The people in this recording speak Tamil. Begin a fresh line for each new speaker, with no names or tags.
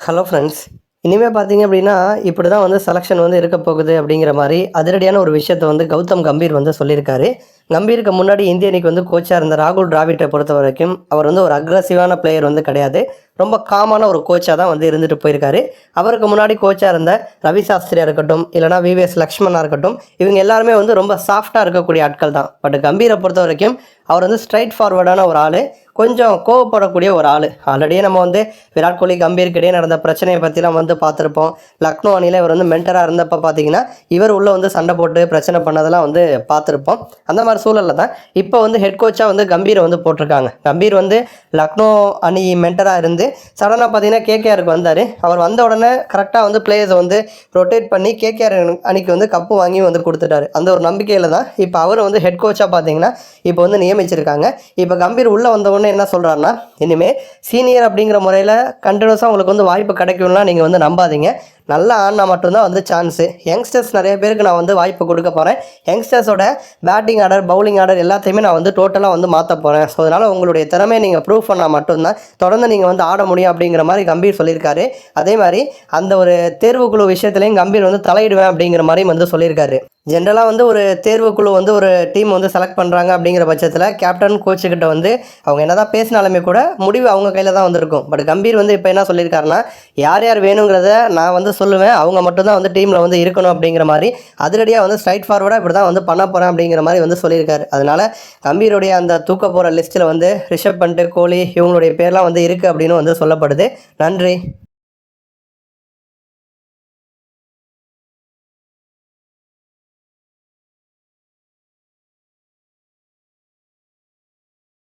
ஹலோ ஃப்ரெண்ட்ஸ் இனிமேல் பார்த்தீங்க அப்படின்னா இப்படி தான் வந்து செலெக்ஷன் வந்து இருக்க போகுது அப்படிங்கிற மாதிரி அதிரடியான ஒரு விஷயத்தை வந்து கௌதம் கம்பீர் வந்து சொல்லியிருக்காரு. கம்பீருக்கு முன்னாடி இந்திய அணிக்கு வந்து கோச்சாக இருந்த ராகுல் டிராவிட்டை பொறுத்த வரைக்கும் அவர் வந்து ஒரு அக்ரஸிவான பிளேயர் வந்து கிடையாது. ரொம்ப காமான ஒரு கோச்சாக தான் வந்து இருந்துட்டு போயிருக்காரு. அவருக்கு முன்னாடி கோச்சாக இருந்த ரவி சாஸ்திரியாக இருக்கட்டும் இல்லைனா விவிஎஸ் லக்ஷ்மணாக இருக்கட்டும் இவங்க எல்லாருமே வந்து ரொம்ப சாஃப்டாக இருக்கக்கூடிய ஆட்கள் தான். பட் கம்பீரை பொறுத்த வரைக்கும் அவர் வந்து ஸ்ட்ரைட் ஃபார்வர்டான ஒரு ஆள் கொஞ்சம் கோவப்படக்கூடிய ஒரு ஆள். ஆல்ரெடியே நம்ம வந்து விராட் கோலி கம்பீருக்கிட்டே நடந்த பிரச்சனையை பற்றிலாம் வந்து பார்த்துருப்போம். லக்னோ அணியில் இவர் வந்து மென்டராக இருந்தப்போ பார்த்தீங்கன்னா இவர் உள்ளே வந்து சண்டை போட்டு பிரச்சனை பண்ணதெல்லாம் வந்து பார்த்துருப்போம். அந்த மாதிரி சூழலில் தான் இப்போ வந்து ஹெட் கோச்சாக வந்து கம்பீரை வந்து போட்டிருக்காங்க. கம்பீர் வந்து லக்னோ அணி மென்டராக இருந்து சடனாக பார்த்தீங்கன்னா கேகேஆருக்கு வந்தார். அவர் வந்த உடனே கரெக்டாக வந்து பிளேயர்ஸை வந்து ரொட்டேட் பண்ணி கேகேஆர் அணிக்கு வந்து கப்பு வாங்கி வந்து கொடுத்துட்டாரு. அந்த ஒரு நம்பிக்கையில் தான் இப்போ அவர் வந்து ஹெட் கோச்சாக பார்த்தீங்கன்னா இப்போ வந்து நியமிச்சிருக்காங்க. இப்போ கம்பீர் உள்ளே வந்தவுடனே என்ன சொல்கிறாருன்னா இனிமேல் சீனியர் அப்படிங்கிற முறையில் கண்டினியூஸாக உங்களுக்கு வந்து வாய்ப்பு கிடைக்கும்லாம் நீங்கள் வந்து நம்பாதீங்க. நல்லா ஆடினா மட்டும்தான் வந்து சான்ஸு யங்ஸ்டர்ஸ் நிறைய பேருக்கு நான் வந்து வாய்ப்பு கொடுக்க போகிறேன் யங்ஸ்டர்ஸோட பேட்டிங் ஆர்டர் பவுலிங் ஆர்டர் எல்லாத்தையுமே நான் வந்து டோட்டலாக வந்து மாற்ற போகிறேன் ஸோ அதனால் உங்களுடைய திறமையை நீங்கள் ப்ரூவ் பண்ணால் மட்டும்தான் தொடர்ந்து நீங்கள் வந்து ஆட முடியும் அப்படிங்கிற மாதிரி கம்பீர் சொல்லியிருக்காரு. அதே மாதிரி அந்த ஒரு தேர்வுக்குழு விஷயத்துலையும் கம்பீர் வந்து தலையிடுவேன் அப்படிங்கிற மாதிரியும் வந்து சொல்லியிருக்காரு. ஜென்ரலாக வந்து ஒரு தேர்வுக்குழு வந்து ஒரு டீம் வந்து செலக்ட் பண்ணுறாங்க அப்படிங்கிற பட்சத்தில் கேப்டன் கோச்சுக்கிட்ட வந்து அவங்க என்ன தான் பேசினாலுமே கூட முடிவு அவங்க கையில் தான் வந்திருக்கும். பட் கம்பீர் வந்து இப்போ என்ன சொல்லியிருக்காருன்னா யார் யார் வேணுங்கிறத நான் வந்து சொல்லுவேன். அவங்க மட்டும்தான் வந்து டீமில் வந்து இருக்கணும் அப்படிங்கிற மாதிரி அதிரடியாக வந்து ஸ்ட்ரைட் ஃபார்வர்டாக இப்படி தான் வந்து பண்ண போகிறேன் அப்படிங்கிற மாதிரி வந்து சொல்லியிருக்காரு. அதனால் கம்பீருடைய அந்த தூக்க போகிற லிஸ்ட்டில் வந்து ரிஷப் பண்ட்டு கோலி இவங்களுடைய பேர்லாம் வந்து இருக்குது அப்படின்னு வந்து சொல்லப்படுது. நன்றி.